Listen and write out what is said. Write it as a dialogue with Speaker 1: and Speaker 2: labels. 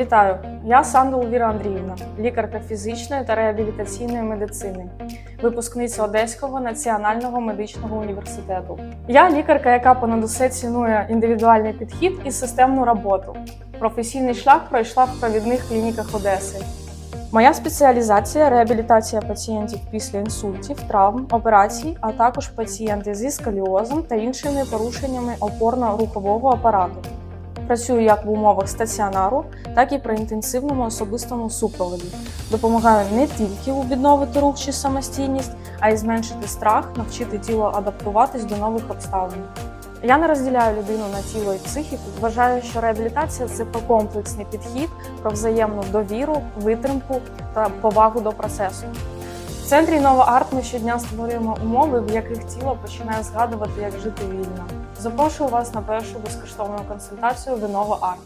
Speaker 1: Вітаю! Я Сандул Віра Андріївна, лікарка фізичної та реабілітаційної медицини, випускниця Одеського національного медичного університету. Я лікарка, яка понад усе цінує індивідуальний підхід і системну роботу. Професійний шлях пройшла в провідних клініках Одеси. Моя спеціалізація реабілітація пацієнтів після інсультів, травм, операцій, а також пацієнти зі сколіозом та іншими порушеннями опорно-рухового апарату. Працюю як в умовах стаціонару, так і при інтенсивному особистому супроводі. Допомагаю не тільки відновити рух чи самостійність, а й зменшити страх, навчити тіло адаптуватись до нових обставин. Я не розділяю людину на тіло і психіку. Вважаю, що реабілітація це про комплексний підхід, про взаємну довіру, витримку та повагу до процесу. Центрі Нова Арт ми щодня створюємо умови, в яких тіло починає згадувати, як жити вільно. Запрошую вас на першу безкоштовну консультацію в Нова Арт.